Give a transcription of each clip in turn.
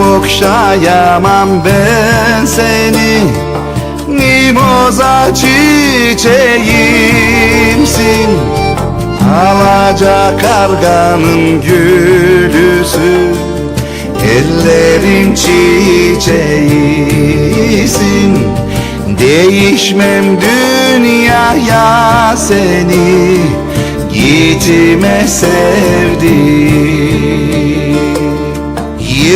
okşayamam ben seni. Mimoza çiçeğimsin. Alaca karganın gülüsü. Ellerin çiçeğisin. Değişmem dünyaya seni. Gitme sevdiğim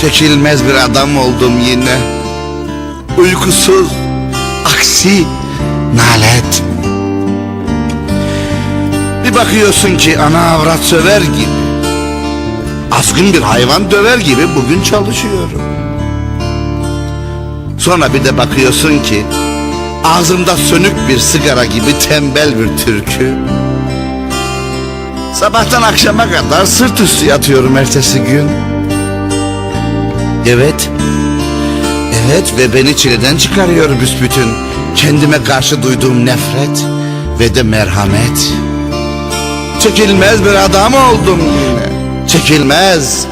Çekilmez bir adam oldum yine. Uykusuz, aksi, nalet. Bir bakıyorsun ki ana avrat söver gibi Azgın bir hayvan döver gibi bugün çalışıyorum. Sonra bir de bakıyorsun ki Ağzımda sönük bir sigara gibi tembel bir türkü. Sabahtan akşama kadar sırt üstü yatıyorum ertesi gün Evet. Evet ve beni çileden çıkarıyor büsbütün. Kendime karşı duyduğum nefret ve de merhamet. Çekilmez bir adam oldum yine. Çekilmez,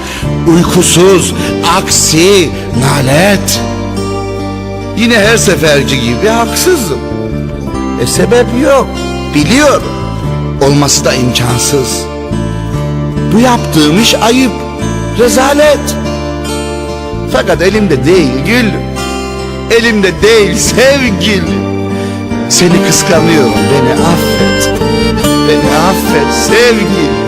uykusuz, aksi, nalet. Yine her seferci gibi haksızım. E sebep yok, biliyorum. Olması da imkansız. Bu yaptığım iş ayıp, rezalet. Fakat elimde değil gül. Elimde değil sevgilim Seni kıskanıyorum. Beni affet. Beni affet sevgilim